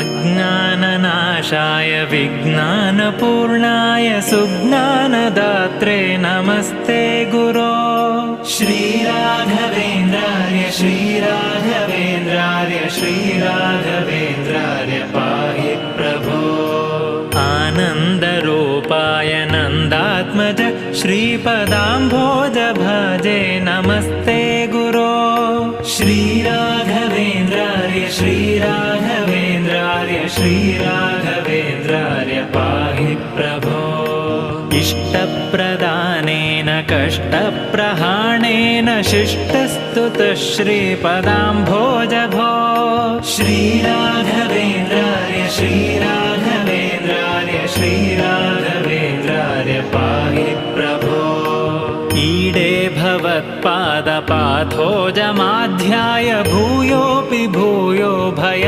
अज्ञाननाशाय विज्ञानपूर्णाय सुज्ञानदात्रे नमस्ते गुरो। श्रीराघवेन्द्रार्य श्रीराघवेन्द्रार्य श्रीराघवेन्द्रार्य पाहि प्रभो। आनन्दरूपाय नन्दात्मज श्रीपदाम्भोज भजे नमस्ते गुरो। श्रीराघवेन्द्रार्य श्रीराघवेन्द्रार्य श्रीराघवेन्द्रार्य पाहि प्रभो। इष्टप्रदानेन कष्टप्रहाणेन शिष्टस्तुतः श्रीपदाम्भोज भो श्रीराघवेन्द्रार्य श्रीराघवेन्द्रार्य श्रीराघवेन्द्रार्य पाहि प्रभो। ईडे भवत्पादपाथोजमाध्याय भूयोऽपि भूयो भय